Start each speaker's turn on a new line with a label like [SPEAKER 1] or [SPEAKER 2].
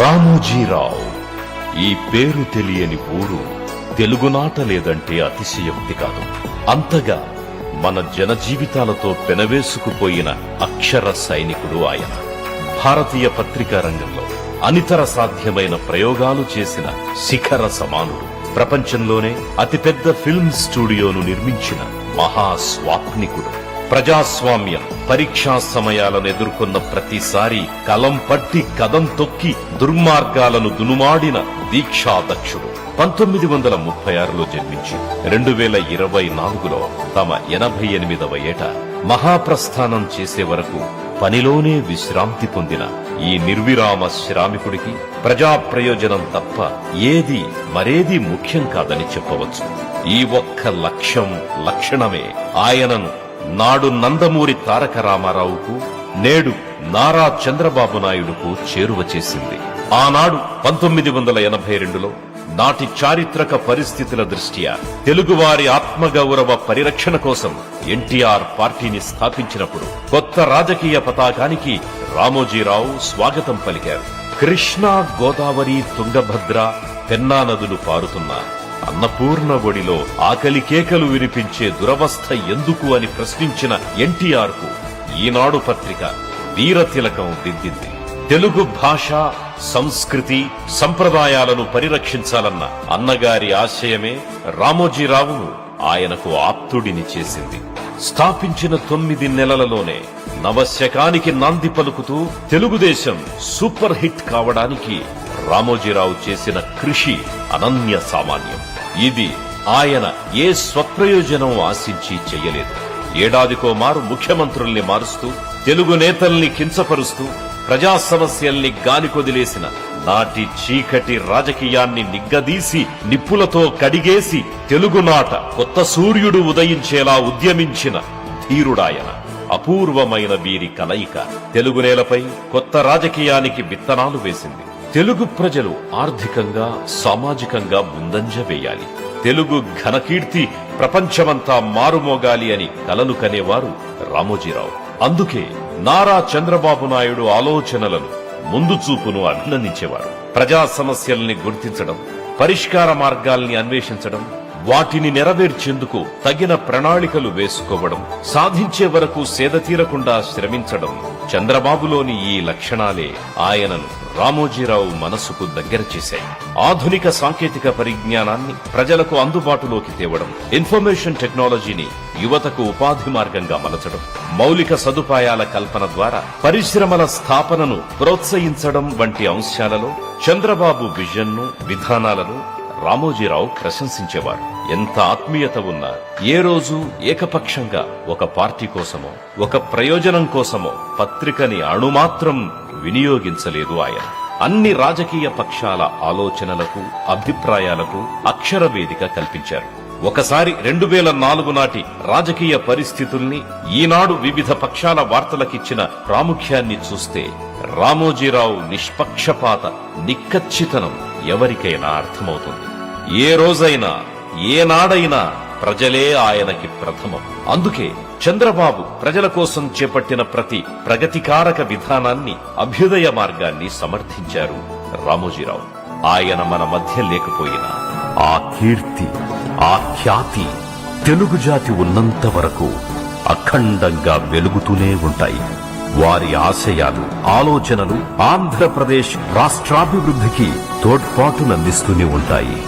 [SPEAKER 1] రామోజీరావు ఈ పేరు తెలియని ఊరు తెలుగునాట లేదంటే అతిశయోక్తి కాదు. అంతగా మన జన జీవితాలతో పెనవేసుకుపోయిన అక్షర సైనికుడు ఆయన. భారతీయ పత్రికా రంగంలో అనితర సాధ్యమైన ప్రయోగాలు చేసిన శిఖర సమానుడు. ప్రపంచంలోనే అతిపెద్ద ఫిల్మ్ స్టూడియోను నిర్మించిన మహాస్వాప్నికుడు ప్రజాస్వామ్యం పరీక్షా సమయాలను ఎదుర్కొన్న ప్రతిసారి కలం పట్టి కదం తొక్కి దుర్మార్గాలను దునుమాడిన దీక్షాదక్షుడు పంతొమ్మిది వందల ముప్పై ఆరులో జన్మించి రెండు వేల ఇరవై నాలుగులో తమ ఎనభై ఎనిమిదవ ఏట మహాప్రస్థానం చేసే వరకు పనిలోనే విశ్రాంతి పొందిన ఈ నిర్విరామ శ్రామికుడికి ప్రజా ప్రయోజనం తప్ప ఏది మరేది ముఖ్యం కాదని చెప్పవచ్చు. ఈ ఒక్క లక్ష్యం లక్షణమే ఆయనను నాడు నందమూరి తారక రామారావుకు నేడు నారా చంద్రబాబు నాయుడుకు చేరువ చేసింది. ఆనాడు పంతొమ్మిది వందల ఎనభై రెండులో నాటి చారిత్రక పరిస్థితుల దృష్ట్యా తెలుగువారి ఆత్మగౌరవ పరిరక్షణ కోసం ఎన్టీఆర్ పార్టీని స్థాపించినప్పుడు కొత్త రాజకీయ పతాకానికి రామోజీరావు స్వాగతం పలికారు. కృష్ణా గోదావరి తుంగభద్ర పెన్నా నదులు పారుతున్న అన్నపూర్ణ ఒడిలో ఆకలి కేకలు వినిపించే దురవస్థ ఎందుకు అని ప్రశ్నించిన ఎన్టీఆర్కు ఈనాడు పత్రిక వీరతిలకం దిద్దింది. తెలుగు భాష సంస్కృతి సంప్రదాయాలను పరిరక్షించాలన్న అన్నగారి ఆశయమే రామోజీరావును ఆయనకు ఆప్తుడిని చేసింది. స్థాపించిన తొమ్మిది నెలలలోనే నవశకానికి నాంది పలుకుతూ తెలుగుదేశం సూపర్ హిట్ కావడానికి రామోజీరావు చేసిన కృషి అనన్య సామాన్యం. ఇది ఆయన ఏ స్వప్రయోజనం ఆశించి చెయ్యలేదు ఏడాదికో మారు ముఖ్యమంత్రుల్ని మారుస్తూ తెలుగు నేతల్ని కించపరుస్తూ ప్రజా సమస్యల్ని గాలికొదిలేసిన నాటి చీకటి రాజకీయాన్ని నిగ్గదీసి నిప్పులతో కడిగేసి తెలుగునాట కొత్త సూర్యుడు ఉదయించేలా ఉద్యమించిన ధీరుడాయన అపూర్వమైన వీరి కలయిక తెలుగు నేలపై కొత్త రాజకీయానికి విత్తనాలు వేసింది. తెలుగు ప్రజలు ఆర్థికంగా సామాజికంగా ముందంజ వేయాలి. తెలుగు ఘనకీర్తి ప్రపంచమంతా మారుమోగాలి అని కలలు కనేవారు రామోజీరావు. అందుకే నారా చంద్రబాబు నాయుడు ఆలోచనలను ముందు చూపును అభినందించేవారు. ప్రజా సమస్యల్ని గుర్తించడం పరిష్కార మార్గాల్ని అన్వేషించడం వాటిని నెరవేర్చేందుకు తగిన ప్రణాళికలు వేసుకోవడం సాధించే వరకు సేద తీరకుండా శ్రమించడం చంద్రబాబులోని ఈ లక్షణాలే ఆయనను రామోజీరావు మనసుకు దగ్గర చేశాయి. ఆధునిక సాంకేతిక పరిజ్ఞానాన్ని ప్రజలకు అందుబాటులోకి తేవడం ఇన్ఫర్మేషన్ టెక్నాలజీని యువతకు ఉపాధి మార్గంగా మలచడం మౌలిక సదుపాయాల కల్పన ద్వారా పరిశ్రమల స్థాపనను ప్రోత్సహించడం వంటి అంశాలలో చంద్రబాబు విజన్ను విధానాలను రామోజీరావు ప్రశంసించేవారు. ఎంత ఆత్మీయత ఉన్నా ఏ రోజు ఏకపక్షంగా ఒక పార్టీ కోసమో ఒక ప్రయోజనం కోసమో పత్రికని అణుమాత్రం వినియోగించలేదు ఆయన. అన్ని రాజకీయ పక్షాల ఆలోచనలకు అభిప్రాయాలకు అక్షర వేదిక కల్పించారు. ఒకసారి రెండు వేల నాలుగు నాటి రాజకీయ పరిస్థితుల్ని ఈనాడు వివిధ పక్షాల వార్తలకిచ్చిన ప్రాముఖ్యాన్ని చూస్తే రామోజీరావు నిష్పక్షపాత నిక్కచ్చితనం ఎవరికైనా అర్థమవుతుంది. ఏ రోజైనా ఏనాడైనా ప్రజలే ఆయనకి ప్రథమం. అందుకే చంద్రబాబు ప్రజల కోసం చేపట్టిన ప్రతి ప్రగతికారక విధానాన్ని అభ్యుదయ మార్గాన్ని సమర్థించారు రామోజీరావు. ఆయన మన మధ్య లేకపోయినా ఆ కీర్తి ఆ ఖ్యాతి తెలుగు జాతి ఉన్నంత వరకు అఖండంగా వెలుగుతూనే ఉంటాయి. వారి ఆశయాలు ఆలోచనలు ఆంధ్రప్రదేశ్ రాష్ట్రాభివృద్ధికి తోడ్పాటునందిస్తూనే ఉంటాయి.